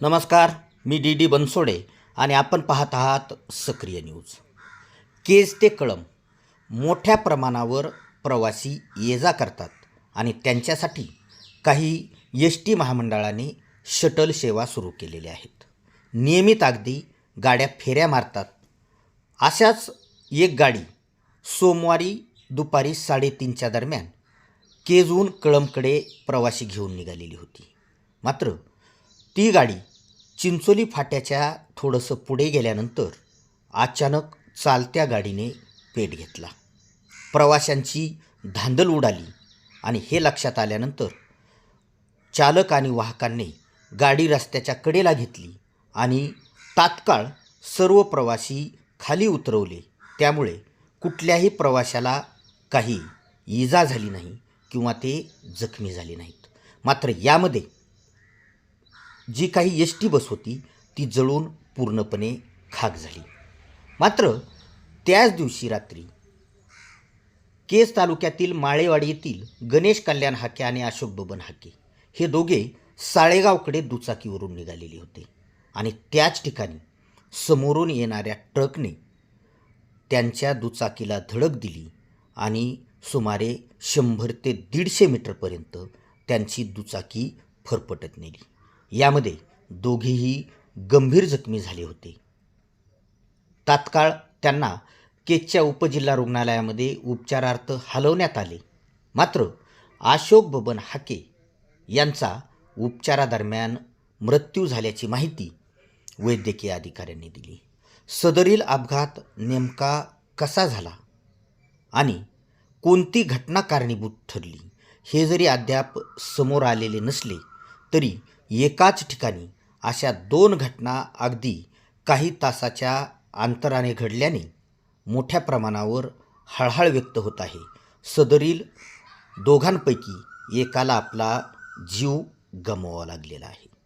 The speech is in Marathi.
नमस्कार मी डी डी बनसोडे आणि आपण पाहत आहात सक्रिय न्यूज. केज ते कळम मोठ्या प्रमाणावर प्रवासी ये जा करतात आणि त्यांच्यासाठी काही एस टी महामंडळाने शटल सेवा सुरू केलेल्या आहेत. नियमित अगदी गाड्या फेऱ्या मारतात. अशाच एक गाडी सोमवारी दुपारी साडेतीनच्या दरम्यान केजहून कळमकडे प्रवासी घेऊन निघालेली होती. मात्र ती गाडी चिंचोली फाट्याच्या थोडंसं पुढे गेल्यानंतर अचानक चालत्या गाडीने पेट घेतला. प्रवाशांची धांदल उडाली आणि हे लक्षात आल्यानंतर चालक आणि वाहकांनी गाडी रस्त्याच्या कडेला घेतली आणि तात्काळ सर्व प्रवासी खाली उतरवले. त्यामुळे कुठल्याही प्रवाशाला काही इजा झाली नाही किंवा ते जखमी झाले नाहीत. मात्र यामध्ये जी काही एस टी बस होती ती जळून पूर्णपणे खाक झाली. मात्र त्याच दिवशी रात्री केस तालुक्यातील माळेवाडी येथील गणेश कल्याण हाके आणि अशोक बबन हाके हे दोघे साळेगावकडे दुचाकीवरून निघालेले होते आणि त्याच ठिकाणी समोरून येणाऱ्या ट्रकने त्यांच्या दुचाकीला धडक दिली आणि सुमारे शंभर ते दीडशे मीटरपर्यंत त्यांची दुचाकी फरफटत नेली. यामध्ये दोघेही गंभीर जखमी झाले होते. तात्काळ त्यांना केजच्या उपजिल्हा रुग्णालयामध्ये उपचारार्थ हलवण्यात आले. मात्र अशोक बबन हाके यांचा उपचारादरम्यान मृत्यू झाल्याची माहिती वैद्यकीय अधिकाऱ्यांनी दिली. सदरील अपघात नेमका कसा झाला आणि कोणती घटना कारणीभूत ठरली हे जरी अद्याप समोर आलेले नसले तरी एकाच ठिकाणी अशा दोन घटना अगदी काही तासाच्या अंतराने घडल्याने मोठ्या प्रमाणावर हळहळ व्यक्त होत आहे. सदरील दोघांपैकी एकाला आपला जीव गमवावा लागलेला आहे.